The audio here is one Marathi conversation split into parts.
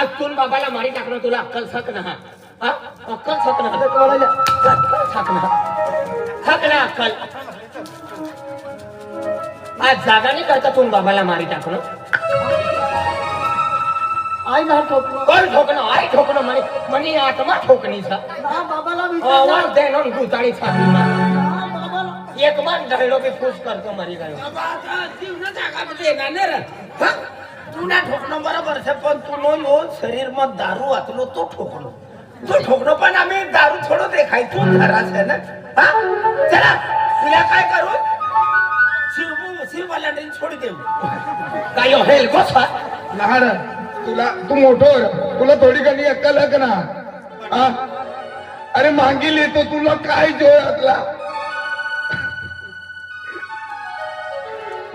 आज तू बाबाला मारी टाकणं तुला? अक्कल सक ना. हा? अक्कल सक ना. आता कळायला अक्कल सक ना. थक ना अक्कल. आज जागा नाही करता तू बाबाला मारी टाकणं आई ना ठोकलो कोण ठोकणं? आई ठोकणं म्हणे. म्हणे आत्मा ठोकणीचा गुताळी छाती ना बाबाला. एक मान ढळलो की फूस करतो मरी गयो तू तुला ठोकणं बरोबर आहे पण तू नो शरीर मग दारू वाचलो तो ठोकलो तो ठोकलो पण आम्ही दारू थोडं ते खाय तू घराच आहे ना? हा? चला तुला काय करू? शिव शिववाल्याने छोडी दे. काय हेल गोसा लहान तुला तू मोठोर तुला थोडी कमी अक्कल आहे का ना? हा? अरे मागील येतो तुला काय जोरातला?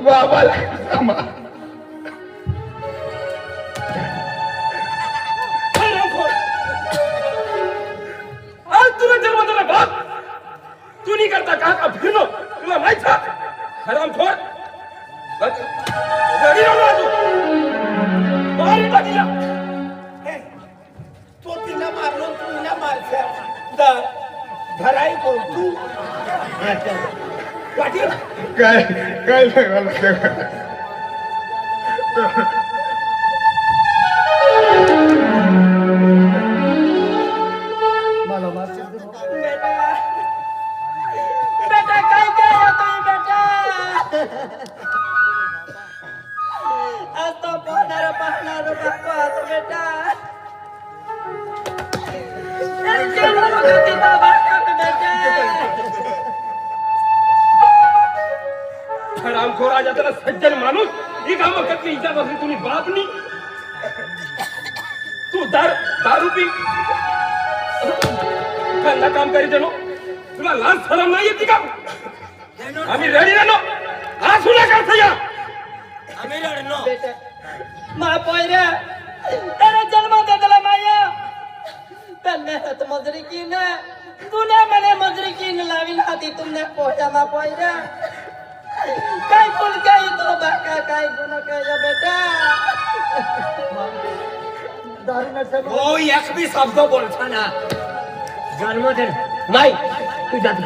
बाबाला सांभाळ. तू नाही करता का का फिरलो तुला माहीत का हराम खोर। घरी राहू तू मारी टाकीला तो तिला मारलो तू? तिला मारशा धराई कोण तू काय काय खोर आज त्याला सज्जन माणूस ही कामं करते हिच्यापासून तुम्ही बाप नाही तू दार दारू पी गंदा काम करी जणो तुला लाज शरम नाही येते का आम्ही रेडी राहलो हा सुना करता या आम्ही लढलो बेटा मा पोयरा तेरा जन्म देतला माया तन्ने हात मजरी कीन तुने मने मजरी कीन लाविन हाती तुमने पोया मा पोयरा काय फुल काय तो बाका काय गुण काय बेटा दारू नसेल ओ एक भी शब्द बोलता ना जन्म दे माई तू जात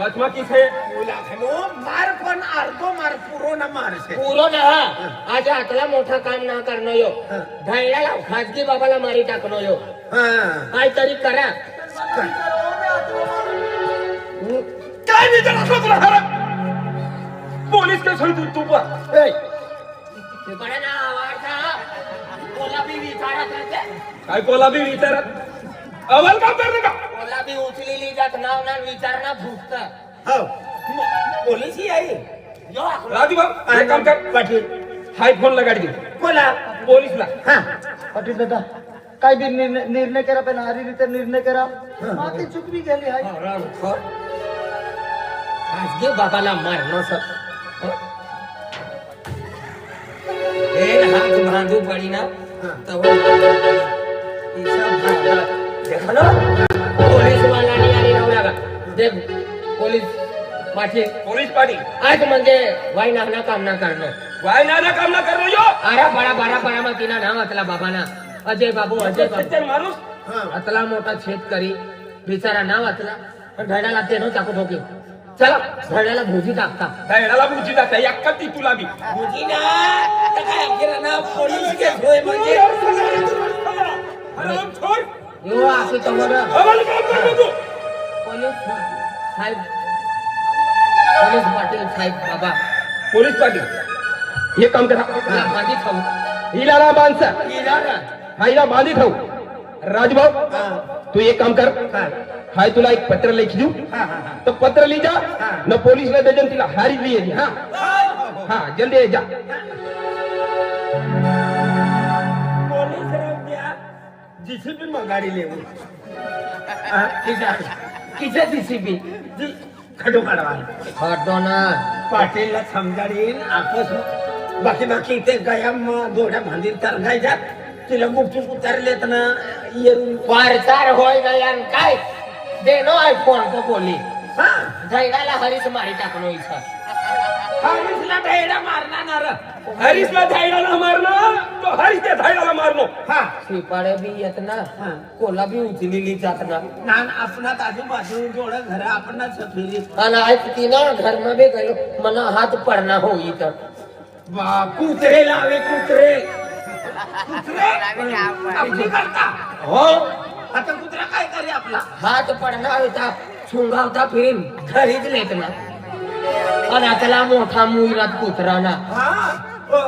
की થાય વાંચવા કી છે मुलाखनो मार पण अर्धो मार पुरो ना मार છે पुरो ना आज आतला मोठा काम ना करणं यो ढायला खाजगी बाबाला मारी टाकणं यो हा काय तरी करा काय मी त्याला असं तुला हरा पोलीस काय सांगतो तू पण ते बरं ना वाढता कोलाबी विचारत अवल काम करते का कोलाबी उचलेली जात नाव ना विचार ना फुटत हो. पोलीस ही आहे. यो. राजू भाऊ एक काम कर. पाटील. हाय फोन लगाड दे बोला. पोलीसला. हा. पाटील दादा काय बी निर्णय निर्णय करा पण हारी रीते निर्णय करा. माती चुकवी गेली आहे. हराम खोर. खाजगी बाबाला मारणं सर हे हात बांधू पडी ना तवर हिसाब भागला. देखा ना पोलीस वालानी आणि नवऱ्या का देख पोलीस पाटील पोलीस पाटील आज म्हणजे वाई नाना काम ना करणं वाय ना काम ना करो यो अरे बडा बडा बडा मग तिना नाव अतला बाबाना अजय बाबू अजय बाबू माणूस अतला मोठा शेतकरी बिचारा नाव अतला पण धड्याला ते नो टाकू ठोके चला धड्याला भुजी टाकता दळाला बुजी जाता एक्का ती तुला बी मुजी ना आता काय किराणा पोलीस केस होय म्हणजे असं तू पोलीस साहेब पोलीस पाटील साहेब बाबा. पोलीस पाटील. हे काम करा. हा, माझी खाऊ हिला ना बांधसा. हा हिला बांधी खाऊ राजभाऊ तू एक काम कर. हाय तुला एक पत्र लिखी देऊ. तो पत्र ली जा न पोलीस ने भेजन तिला हारी लिए दी हाँ. हाँ जल्दी ये जा. जीसीबी मग गाडी लेऊ किती जीसीबी खडू काढवा हटो ना पाटीलला समजाडीन आपस बाकी बाकी इथे गया मग दोड्या भांडीत तरगायच्या तिला गुपचूप उतरलेत ना येऊन वारसार होय गयान काय देनो आयफोन तो बोली हा धैर्याला हरीच मारी टाकलो इथं हरीशला ढेडा मारणार हरीशला धायडाला तो हरीश त्या धायडाला मारलो हा. शिपाडे बी येत ना हा. कोला बी उचलेली जात ना नान आपणात आजूबाजू जोड घर आणि आज तिनं घर में भी गयो मना हाथ पडना हो इथं. बा कुत्रे लावे कुत्रे. कुत्रे? आपली करता? हो. आता कुत्रा काय करे आपला? हात पडना होता सुंगावता फिरीन घरीच लेत ना आणि त्याला मोठा मुईरात कुत्रा ना हा. ओ,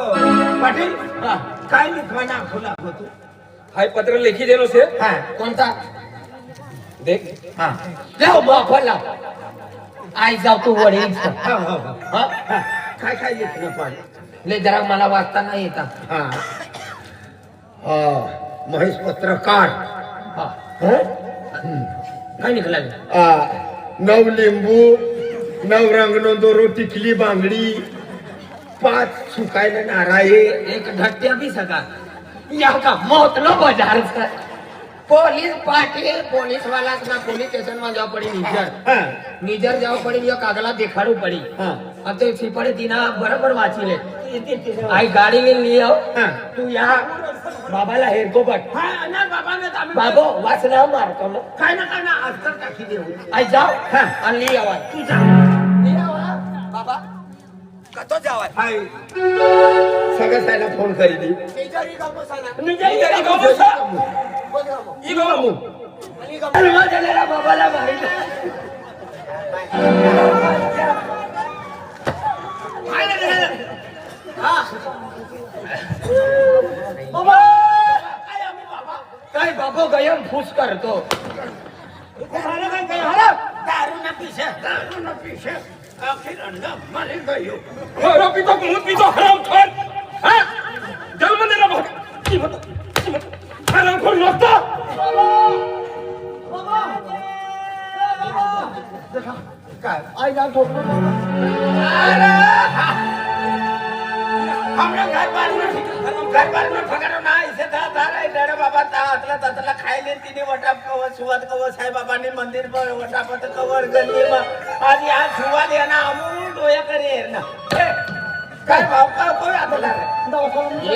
पाटील हा. काय लिखवा नाखू लागतो हाय पत्र लेखी देनो से हा. कोणता? देख हा. जाऊ बापाला आई जाऊ तू वडील हो, हो, हो. हा? हा. काय काय लिखणं पण ले जरा मला वाचता नाही येता हा. हा, महेश पत्रकार. हा. हं? काय निघाला आ, नव लिंबू नव रंगनो दोरो टिकली बांगडी पाच सुकायला नाराये एक ढट्या भी सका या का मौत नो बाजार से पुलिस पार्टी पुलिस वाला ना पुलिस स्टेशन में जाओ पड़ी निजर हा, निजर जाओ पड़ी यो कागला देखाड़ू पड़ी हा. अब तो आई गाड़ी में लिए आओ हा. तू यहाँ बाबाला हेरको हा, ना बाबा वाचना मारतो ना काय ना काय ना टाकी देऊ. आई जाओ हा. आणि लिया आवा तू जा. बाबा कतो जावा हाय सगळं सायला फोन करी दी ई बाबाला मारी काय बाबो गयम फूस करतो दारू ना पिशे दारू ना पिशे आखिर अंडा मारे गयो खरो पितो मुत पितो हराम खोर हा जन्म देना भाग की मत की मत हराम खोर नसता काय आईला ठोकलो हमरा घर बार में घर बार में ठगरो ना इसे था था रे डेरे बाबा ता अतला ततला खायले तिने वटाप कवर सुवात कवर साई बाबा ने मंदिर पर वटापत कवर गल्ली में। आज यहाँ सुवा ना अमूल डोया करे ना। काय भाव का कोई आतला रे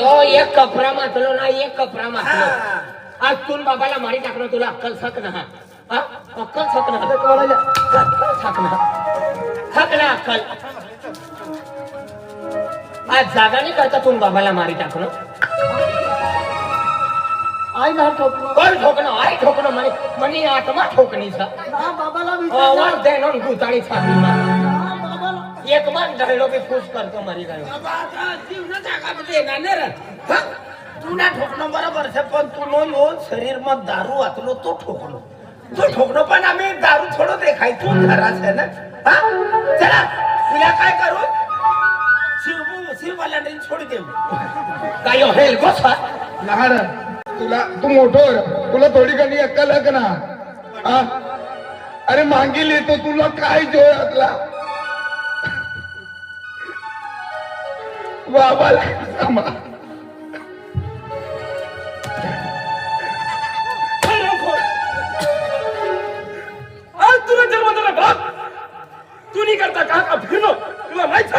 यो एक कपरा मातलो ना एक कपरा मातलो. आज तू बाबाला मारी टाकलो तुला अक्कल सक ना हा? अक्कल सक ना? अक्कल सक ना सक ना अक्कल। आज जागा नाही करता तू बाबाला मारी टाकलो आईला ठोकलो कोण ठोकणं आई ठोकणं म्हणे म्हणे आत्मा ठोकणीचा ना बाबाला आवाज विचार देणं गुताळी छाती मार ना बाबाला एक मान ढळलो की फूस करतो मारी गायो बाबा आता जीवन जागा मध्ये येणार नाही रे हा? तू ना ठोकणं बरोबर आहे पण तू नो यो शरीर मग दारू वाचलो तो ठोकलो तो ठोकणं पण आम्ही दारू थोडं देखाय तू घराच आहे शिव काय गोसा लहान तुला तू मोठोर तुला थोडी कमी अक्कल आहे का ना? हा? अरे मागील येतो तुला काय जोयातला बाबाला आज तुला जन्म भाग तू नहीं करता का? तुला माहीत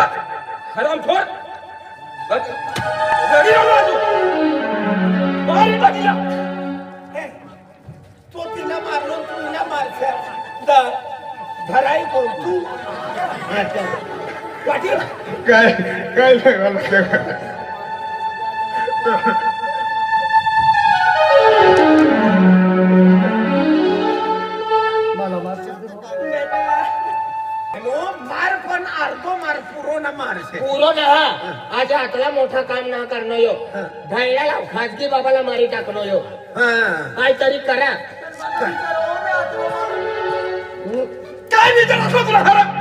हराम खोर। बस घरी आलो तू तिला मारलो तू हिला मारशा धराई कोण तू. पाटील काय काय नाही पुरो ना मारशे पुरो ना हा. आज आतला मोठा काम ना करणं यो ढळल्याला खाजगी बाबाला मारी टाकणं यो हा. काय तरी करा. काय? विचार असला तुला हराम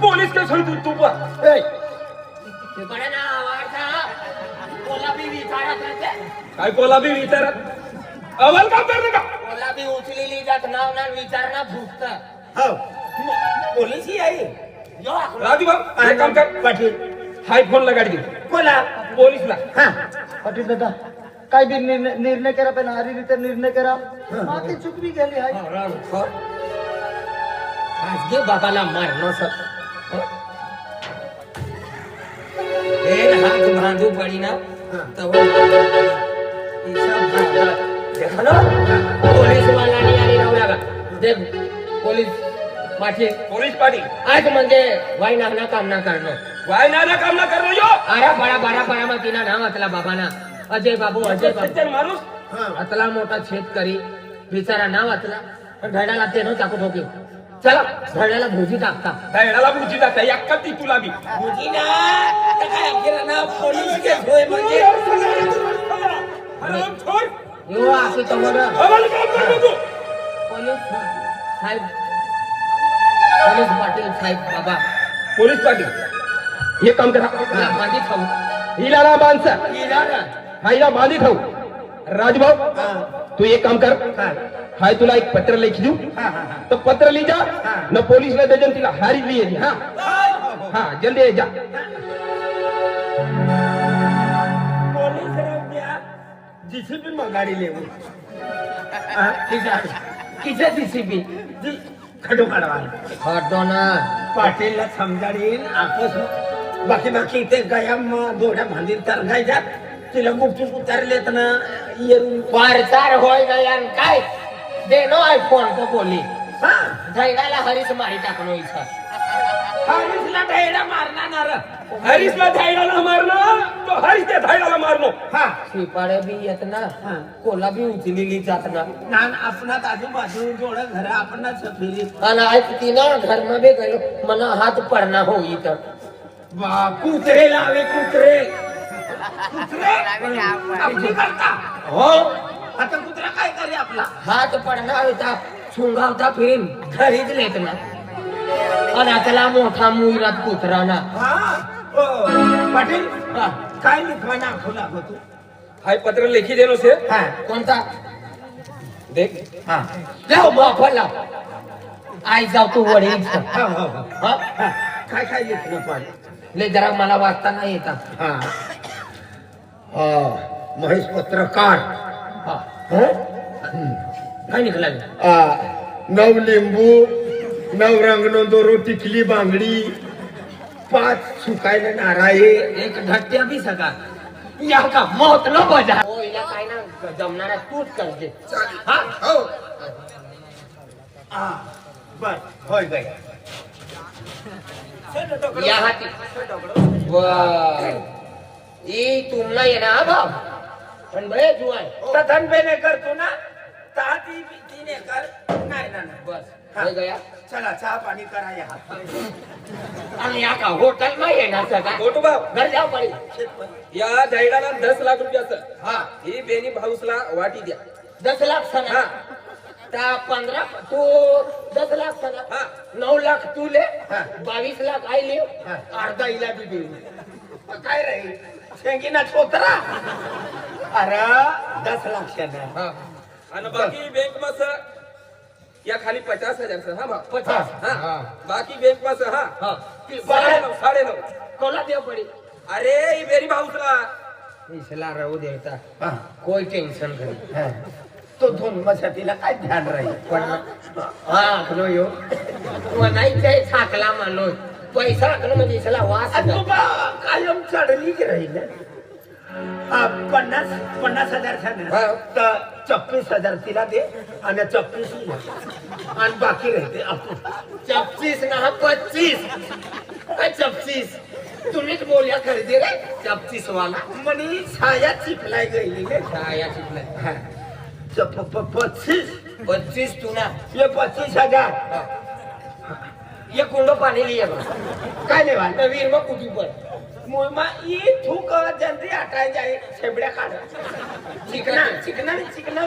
पोलीस काय सांगतो तू हा. कोलाबी विचारत राहते काय बोला बी विचारत? अवल काम करणे का? कोलाबी उचलेली जात नाव ना विचार ना भुकत हो. पोलीस ही आहे. राजू बाब एक काम कर. पाटील. हाय फोन ला गाडी दे कोला पोलीसला. हा. पाटील दादा काही बी निर्णय निर्णय करा पण हारी रीते निर्णय करा. माती चुकवी गेली आहे. खाजगी बाबाला मारणं सर हे. हात बांधू पडी ना तवर हिसाब. देखा ना? पोलीस वालानी आणि नवरा का देख पोलीस पाटील पोलीस पाटील आज म्हणजे वाई नाना काम ना करणं वाय नाना काम ना करो यो अरे बडा बडा बडा मग तिना नाव अतला बाबाना अजय बाबू अजय बाबू सज्जन माणूस अतला मोठा शेतकरी बिचारा नाव अतला पण धडाला ते न टाकू ठोकी चला धड्याला भुजी टाकता दळाला बुजी जाता एक्का ती तुला बी बुजी ना आता काय किराणा पोलीस केस होय म्हणजे हरामखोर. यो असं तर पोलीस पाटील साहेब बाबा. पोलीस पाटील. हे काम करा. या माझी खाऊ. हिला ना माणसा. हिला ना हा हिला बांधी खाऊ. राजभाऊ तू एक काम कर. हाय तुला एक पत्र लिखी देऊ. तो पत्र ली जा. न पोलीस ने दे तिला हारी दी हाँ. हाँ जल्दी जा. जीसीबी मंगाडी लेऊ किसे जीसीबी. खडू काढवा हटो ना पाटीलला समजाडीन आपस बाकी बाकी ते गया दोड्या भांडीत तरगायच्या तिला गुपचूप उतारलेत ना येऊन वारसार होय गया न काय दे नो आयफोन तो बोली हा धैडाला हरीच मारी टाकणो इच्छा हरीशला ढेडा मारणार हरीशला धायडाला तो हरीश त्या धायडाला हा. शिपाड्या बी येत ना हा. कोला बी उचलेली जात ना. नान आपणात आजूबाजू जोड घर आपणाच फिरी आणि आज तिनं घरमध्ये गेलो मना हात पडना होई तर बा कुत्रे लावे कुत्रे. कुत्रे? आपली करता. हो. आता कुत्रा काय करे आपला? हात पडना होता सुंगावता फिरीन घरीच लेत ना. आणि त्याला मोठा मुईरात कुत्रा ना. हा? ओ, पाटील हा. काय लिखवा नाखू लागतो हाय पत्र लेखी देनो से हा. कोणता? देख. हा. जाऊ बापाला आई जाऊ तू वडील. हा, हा, हा. हा? हा. काय काय लिखणं पाहिजे ले जरा मला वाचता नाही येतात हा. हा. महेश पत्रकार. हा. हं? काय निघाला? आ, नव लिंबू नव रंग दोरो टिकली बांगडी पाच सुकायला नाराये एक ढट्ट्या बी सका. या का मौत न बजा. हो हिला काय ना जमणारा तूच करते. हा? हो. हा बर. होय गय या हाती. बर ई तुमना येणार हा भाव पण बरे जुवाय. तथन बेने करतो ना ता ती तिने कर. नाही ना. बस. हा. गया. चला चहा पाणी करा या आणि या का होटल मा येणार घर जाऊ या दस लाख रुपयाचं हा ही बेनी भाऊसला वाटी द्या. दस लाख सना. हा. त्या पंधरा तू दस लाख सना. हा. नऊ लाख तू ले. हा. बावीस लाख आई ले. हा. अर्धा इला बी देऊ. काय रे? शेंगीना छोतरा. अरे दस लाख शेंगा हा. आणि बाकी बँक मस या खाली पचास हजार हा भाऊ पचास हा हा. बाकी बँक मस हा. हा. साडे नऊ साडे नऊ कोला देव पडी? अरे ही बेनी भाऊसला. इसला राहू देता हा, कोई टेन्शन करी हा. तो धुनमसाठीला काय ध्यान राहील? पण हा आखलो यो. म्हणायचंय साकला माणूस. पैसा आखलो म्हणजे इसला वास. कायम चढली की राहील. पन्नास पन्नास हजार हा. तर छप्पीस हजार तिला दे आणि छप्पीस हिला. आणि बाकी राहते चपचीस ना हा पच्चीस. काय चपचीस तुम्हीच बोलया खरेदी रे. चपचीस वाला. म्हणे छाया चिपलाय गेली रे. छाया शिकलाय हा. च- प- प- पच्चीस. पच्चीस तू ना. ये पच्चीस हजार. ये कुंड पाणी लिया काय लेवा नवीन मग कुठे पण. मुळमा ई थूक जंत्री आटाय जाय शेबड्या काढ. चिकना चिकना चिकना.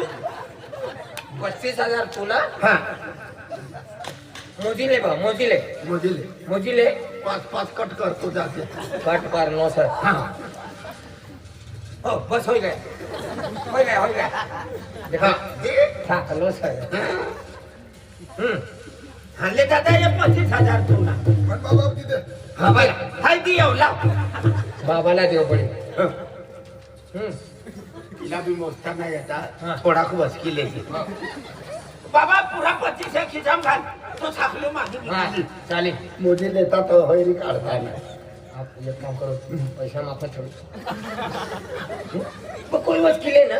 पच्चीस हजार तू ना हा. मोजीले बा मोजीले. मोदीले मोजीले. पाच पाच कट करतो जाते. कट कर नो सर. हा. हो बस हो गए हो गए हो गए हा. हाँ लो सर. हम्म. हल्ले दादा ये पच्चीस हजार तुला. हा बाय हाय दी येऊ लाव. बाबाला देव पडे हं. तिला बी मोजता नाही येता थोडा वसकी लेखी बाबा पुरा पच्चीस खिचाम घाल. तो साखलो माझी हा चालेल. मोदी लेता तो हैरी काढता नाही. आप एक काम करो. पैसा माफा छोड़ो कोई वकील आहे ना?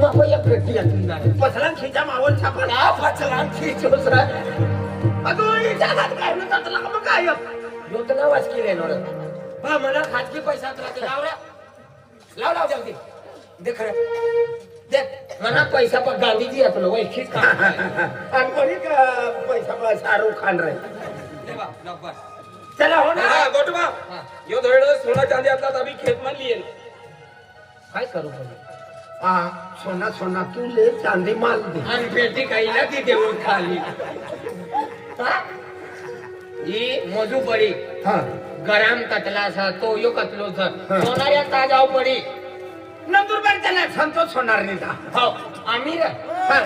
मग या आहे पसला खिचाम आवड छापा ना सर अगो हिच्या काय न तसला का मग काय? मला खाजगी पैसा लाव रे. लाव लाव जल्दी देख रे. देख. मना पैसा पर गांधीजी आपलं वैखीच का आणि कोणी का पैसा पा शाहरुख खान रे? देवा लवकर चला हो ना. हा, गोटबा हा. यो धड सोना चांदी आतला अभी खेत मान लिए काय करू पण? हा सोना सोना तू ले चांदी माल दे. आणि पेटी काहीला ती देऊन खाली. हा? ही मोजू पडी हा. गरम कतला सा तो यो कतलो सर. सोनाऱ्या ताजाव पडी. नंदुरबार त्याला संतोष होणार नाही का हो आम्ही रे हा.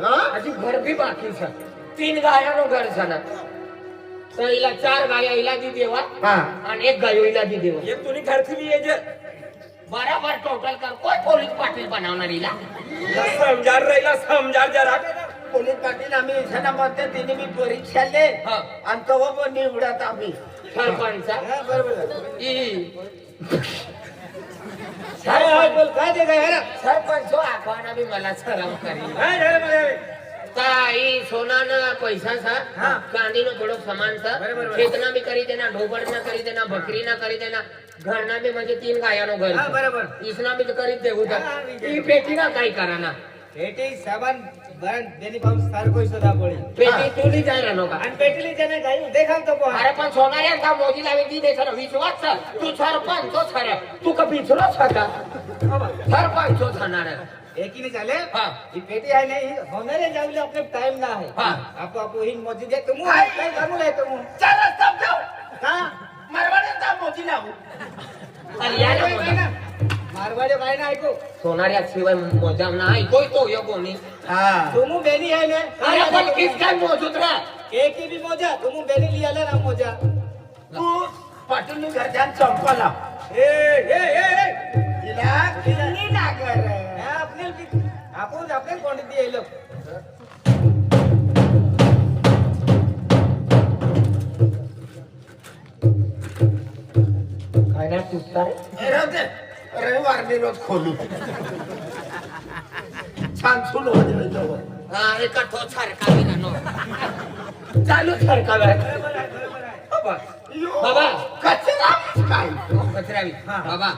हा? अजी घर भी बाकी सर. तीन गायानो घर सना तर हिला चार गाया हिला दी देवा. हा. आणि एक गायो हिला दी देवा. एक तुम्ही खर्च लिए जे बराबर टोटल कर. कोण पोलीस पाटील बनवणार हिला? समजार राहिला समजार जरा. पोलीस पाटील आम्ही इथं म्हणते तिने मी परीक्षा ले हा. आणि तेव्हा पण निवडत आम्ही सरपंच हा, बरोबर ई काय हाय बोल काय ते काय रे? सरपंच हो आखवाना बी मला सलाम करी काय रे, रे, रे? ताई सोनानं पैसा सा हा. चांदीनं थोडं समान सा बरोबर, बरोबर. खेतना बी करी देना ढोबळना करी देना बकरीना करी देना घरना बी म्हणजे तीन गायानो घर हा, बरोबर. इसना बी करीत देऊ हा, हा, बी ती पेटी ना काही कराना પેટી સાબાન બરાન તેની પાઉં સાર કોઈ શોધા પડી पेटी तुली जाय राहतो का અને પેટલી જને ગાયું દેખાવ તો કોણ अरे पण सोनाऱ्यांचा मोदी लावी ती देश विश्वास सर तू सरपंच तो सर तू का पिछलोच का सरपंच तो होणार એકી ની ચાલે હા. ઈ પેટી આય નહીં હોનારે જાવલે આપણે ટાઈમ ના હે હા. આપો આપો હિન મોજી દે તું હાય. કઈ કામું લે તું ચાલ રસ્તા પર જાઓ. હા मारवाड्याचा मोदी लावू अरे या ना કઈ मोदी. ના મારવાડે કાઈ ના આઈકો सोनाऱ्या शिवाय मोजा नाही कोई तो यो कोणी हा તુમુ બેની હે ને अरे पण किस काय मोजूत रा એકી બી મોજા તુમુ બેની લિયાલે ના મોજા तू पाटील घरच्या चंपाला એ એ એ એ तिला किल्ली ना कर હે આપને આપો આપને કોણ દી એ લોક काय ना तुटता रे राहू दे. रविवारनी रोज खोलू. छान सुरू होते जवळ. हा एका तो सारखा राहतो चालू सारखा बाबा. बाबा. कचरा काय? कचरावी बाबा.